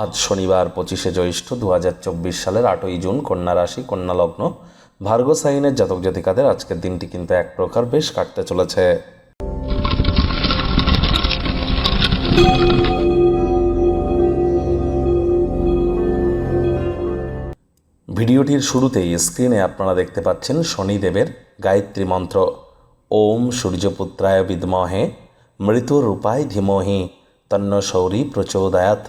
আজ শনিবার পঁচিশে জ্যৈষ্ঠ দু হাজার চব্বিশ সালের আটই জুন কন্যা রাশি, কন্যা লগ্ন। ভার্গ সাইনের জাতক জাতিকাদের আজকের দিনটি কিন্তু এক প্রকার বেশ কাটতে চলেছে। ভিডিওটির শুরুতেই স্ক্রিনে আপনারা দেখতে পাচ্ছেন শনিদেবের গায়ত্রী মন্ত্র। ওম সূর্যপুত্রায় বিদ্মহে মৃত্যুরূপায় ধীমহি, তন্ন শৌরী প্রচোদয়াত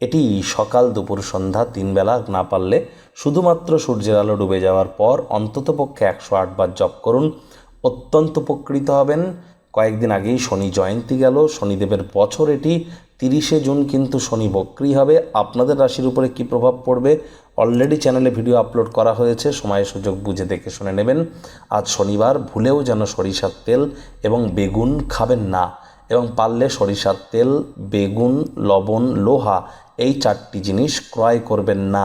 এটি সকাল দুপুর সন্ধ্যা তিন বেলা না পারলে শুধুমাত্র সূর্যের আলো ডুবে যাওয়ার পর অন্ততপক্ষে একশো আটবার জপ করুন। অত্যন্ত উপকৃত হবেন। কয়েকদিন আগেই শনি জয়ন্তী গেল। শনিদেবের বছর এটি। তিরিশে জুন কিন্তু শনি বক্রি হবে। আপনাদের রাশির উপরে কী প্রভাব পড়বে? অলরেডি চ্যানেলে ভিডিও আপলোড করা হয়েছে। সময় সুযোগ বুঝে দেখে শুনে নেবেন। আজ শনিবার, ভুলেও যেন সরিষার তেল এবং বেগুন খাবেন না। এবং পারলে সরিষার তেল, বেগুন, লবণ, লোহা এই চারটি জিনিস ক্রয় করবেন না।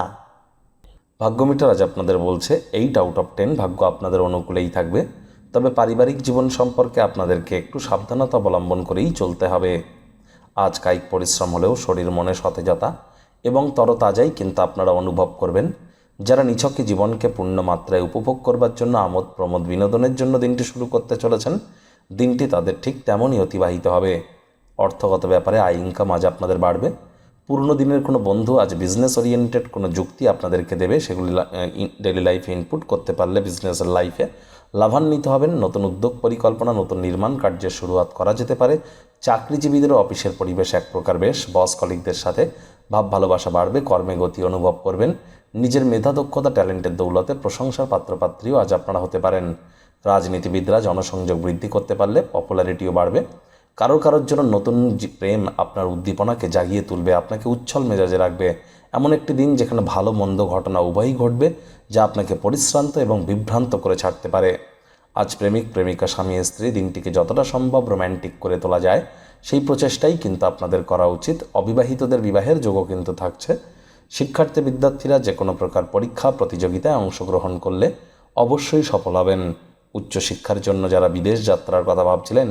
ভাগ্যমিটার আজ আপনাদের বলছে এইট আউট অফ টেন ভাগ্য আপনাদের অনুকূলেই থাকবে। তবে পারিবারিক জীবন সম্পর্কে আপনাদেরকে একটু সাবধানতা অবলম্বন করেই চলতে হবে। আজ কায়িক পরিশ্রম হলেও শরীর মনে সতেজতা এবং তরতাজাই কিন্তু আপনারা অনুভব করবেন। যারা নিছকে জীবনকে পূর্ণ মাত্রায় উপভোগ করবার জন্য আমোদ প্রমোদ বিনোদনের জন্য দিনটি শুরু করতে চলেছেন দিনটি তাদের ঠিক তেমনই অতিবাহিত হবে। অর্থগত ব্যাপারে আয় ইনকাম আজ আপনাদের বাড়বে। পুরনো দিনের কোনো বন্ধু আজ বিজনেস ওরিয়েন্টেড কোনো যুক্তি আপনাদেরকে দেবে, সেগুলি ডেলি লাইফে ইনপুট করতে পারলে বিজনেসের লাইফে লাভান্বিত হবেন। নতুন উদ্যোগ, পরিকল্পনা, নতুন নির্মাণ কার্যের শুরুয়াত করা যেতে পারে। চাকরিজীবীদেরও অফিসের পরিবেশ এক প্রকার বেশ। বস কলিকদের সাথে ভাব ভালোবাসা বাড়বে, কর্মে গতি অনুভব করবেন। নিজের মেধা, দক্ষতা ট্যালেন্টের দৌলতে প্রশংসার পাত্রপাত্রীও আজ আপনারা হতে পারেন। রাজনীতিবিদরা জনসংযোগ বৃদ্ধি করতে পারলে পপুলারিটিও বাড়বে। কারোর কারোর জন্য নতুন প্রেম আপনার উদ্দীপনাকে জাগিয়ে তুলবে, আপনাকে উচ্ছল মেজাজে রাখবে। এমন একটি দিন যেখানে ভালো মন্দ ঘটনা উভয়ই ঘটবে, যা আপনাকে পরিশ্রান্ত এবং বিভ্রান্ত করে ছাড়তে পারে। আজ প্রেমিক, প্রেমিকা, স্বামী, স্ত্রী দিনটিকে যতটা সম্ভব রোম্যান্টিক করে তোলা যায়, সেই প্রচেষ্টাই কিন্তু আপনাদের করা উচিত। অবিবাহিতদের বিবাহের যোগও কিন্তু থাকছে। শিক্ষার্থী, বিদ্যার্থীরা যে কোনো প্রকার পরীক্ষা, প্রতিযোগিতায় অংশগ্রহণ করলে অবশ্যই সফল হবেন। উচ্চশিক্ষার জন্য যারা বিদেশ যাত্রার কথা ভাবছিলেন,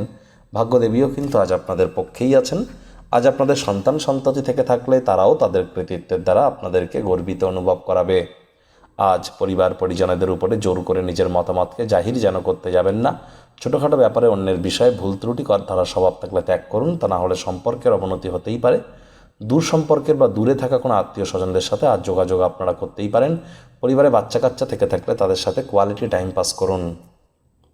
ভাগ্যদেবীও কিন্তু আজ আপনাদের পক্ষেই আছেন। আজ আপনাদের সন্তান সন্ততি থেকে থাকলে তারাও তাদের কৃতিত্বের দ্বারা আপনাদেরকে গর্বিত অনুভব করাবে। আজ পরিবার পরিজনেদের উপরে জোর করে নিজের মতামতকে জাহির যেন করতে যাবেন না। ছোটোখাটো ব্যাপারে অন্যের বিষয়ে ভুল ত্রুটি কর ধারা স্বভাব থাকলে ত্যাগ করুন, তা না হলে সম্পর্কের অবনতি হতেই পারে। দূর সম্পর্কের বা দূরে থাকা কোনো আত্মীয় স্বজনদের সাথে আজ যোগাযোগ আপনারা করতেই পারেন। পরিবারে বাচ্চা কাচ্চা থেকে থাকলে তাদের সাথে কোয়ালিটি টাইম পাস করুন।